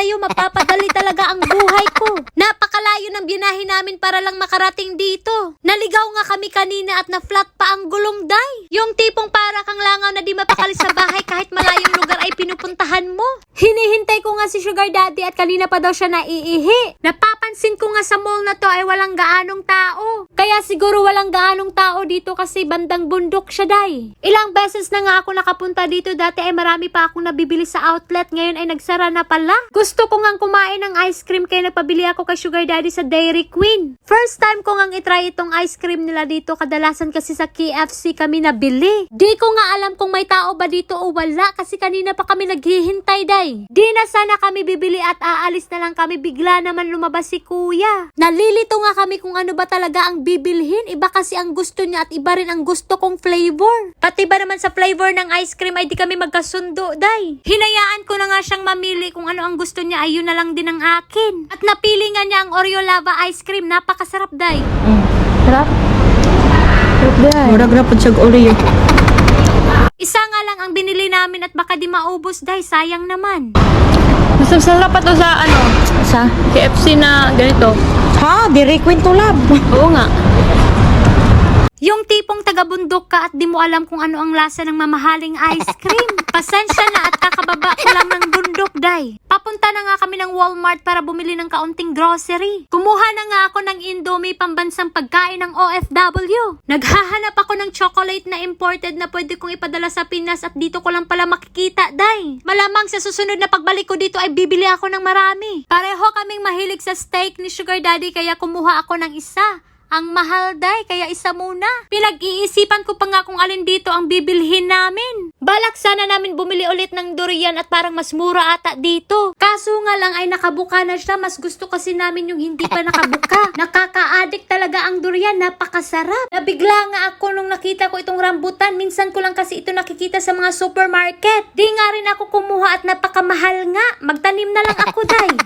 sa'yo, mapapadali talaga ang buhay ko. Napakalayo ng binahe namin para lang makarating dito. Naligaw nga kami kanina at na-flat pa ang gulong day. Yung tipong para kang langaw na di mapakali sa bahay kahit malayong lugar ay pinupuntahan mo. Hinihintay ko nga si Sugar Daddy at kanina pa daw siya naiihi. Napapansin ko nga sa mall na to ay walang gaanong tao. Kaya siguro walang gaanong tao dito kasi bandang bundok siya day. Ilang beses na nga ako nakapunta dito dati ay marami pa akong nabibili sa outlet ngayon ay nagsara na pala. Gusto ko nga kumain ng ice cream kaya nagpabili ako kay Sugar Daddy sa Dairy Queen. First time ko nga itry itong ice cream nila dito kadalasan kasi sa KFC kami nabili. Di ko nga alam kung may tao ba dito o wala kasi kanina pa kami naghihintay day. Di na sana kami bibili at aalis na lang kami bigla naman lumabas si kuya. Nalilito nga kami kung ano ba talaga ang bibilhin. Iba kasi ang gusto niya at iba rin ang gusto kong flavor. Pati ba naman sa flavor ng ice cream ay di kami magkasundo day. Hinayaan ko na nga siyang mamili kung ano ang gusto niya ay yun na lang din ang akin. At napili nga niya ang Oreo lava ice cream. Napakasarap day. Sarap. Sarap din. Murag rapod siya Oreo. Isa nga lang ang binili namin at baka di maubos day. Sayang naman. Mas masarap pa to sa ano, Sa? KFC na ganito. Ha? Dairy Queen to lab. Oo nga. Yung tipong taga-bundok ka at di mo alam kung ano ang lasa ng mamahaling ice cream. Pasensya na at kakababa ko lang ng na nga kami ng Walmart para bumili ng kaunting grocery. Kumuha na nga ako ng Indomie pambansang pagkain ng OFW. Naghahanap ako ng chocolate na imported na pwede kong ipadala sa Pinas at dito ko lang pala makikita, day. Malamang sa susunod na pagbalik ko dito ay bibili ako ng marami. Pareho kaming mahilig sa steak ni Sugar Daddy kaya kumuha ako ng isa. Ang mahal day, kaya isa muna. Pinag-iisipan ko pa nga kung alin dito ang bibilhin namin. Balak sana namin bumili ulit ng durian at parang mas mura ata dito. Kaso nga lang ay nakabuka na siya. Mas gusto kasi namin yung hindi pa nakabuka. Nakaka-addict talaga ang durian. Napakasarap. Nabigla nga ako nung nakita ko itong rambutan. Minsan ko lang kasi ito nakikita sa mga supermarket. Di nga rin ako kumuha at napakamahal nga. Magtanim na lang ako, day.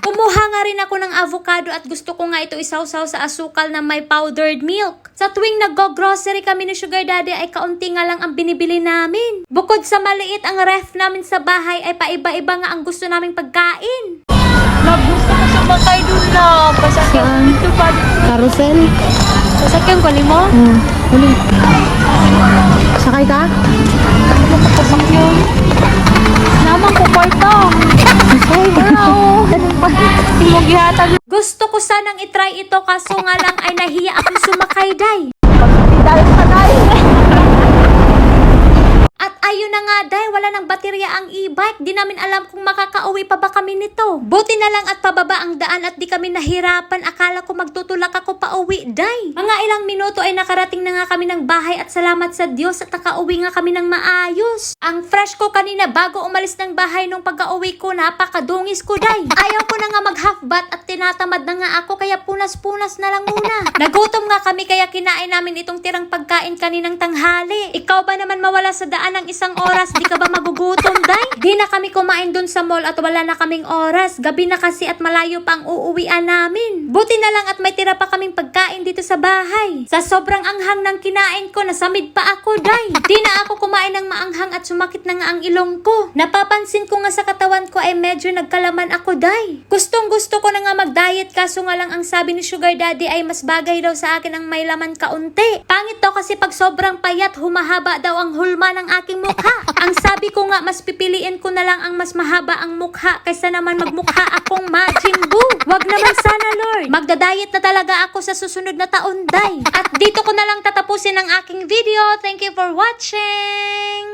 Rin ako ng avocado at gusto ko nga ito isawsaw sa asukal na may powdered milk. Sa tuwing nag-grocery kami ni Sugar Daddy ay kaunti nga lang ang binibili namin. Bukod sa maliit ang ref namin sa bahay ay paiba-iba nga ang gusto naming pagkain. Love, gusto ko sumakay dun na. Pasakyan Saan? dito pa. Carousel? Sasakyan ko mo? Hmm. Huli. Sakay ka? Gusto ko sanang itry ito kaso nga lang ay nahiya akong sumakay, day. Dahil. At ayun na nga dahil wala ng baterya ang e-bike, di namin alam kung makakauwi pa ba kami nito. Buti na lang at pababa ang daan at di kami nahirapan. Akala ko magtutulak ako pa uwi, day. Mga ilang minuto ay nakarating na nga kami ng bahay at salamat sa Diyos at nakauwi nga kami ng maayos. Ang fresh ko kanina bago umalis ng bahay nung pagka-uwi ko, napakadungis ko, day. Ayaw ko na nga mag-half bath at tinatamad na nga ako kaya punas-punas na lang muna. Nagutom nga kami kaya kinain namin itong tirang pagkain kaninang tanghali. Ikaw ba naman mawala sa daan ng isang oras? Di ka ba magugutom, day? Di na kami kumain dun sa mall at wala na kaming oras. Gabi na kasi at malayo pa ang uuwian namin. Buti na lang at may tira pa kaming pagkain dito sa bahay. Sa sobrang anghang ng kinain ko, nasamid pa ako, day. Di na ako kumain ng maanghang at sumakit na nga ang ilong ko. Napapansin ko nga sa katawan ko ay medyo nagkalaman ako, day. Gustong gusto ko na nga mag-diet kaso nga lang ang sabi ni Sugar Daddy ay mas bagay daw sa akin ang may laman kaunti. Pangit daw kasi pag sobrang payat, humahaba daw ang hulma ng aking sabi ko nga, mas pipiliin ko na lang ang mas mahaba ang mukha kaysa naman magmukha akong Majin Buu. Wag naman sana, Lord. Magda-diet na talaga ako sa susunod na taon, day. At dito ko na lang tatapusin ang aking video. Thank you for watching!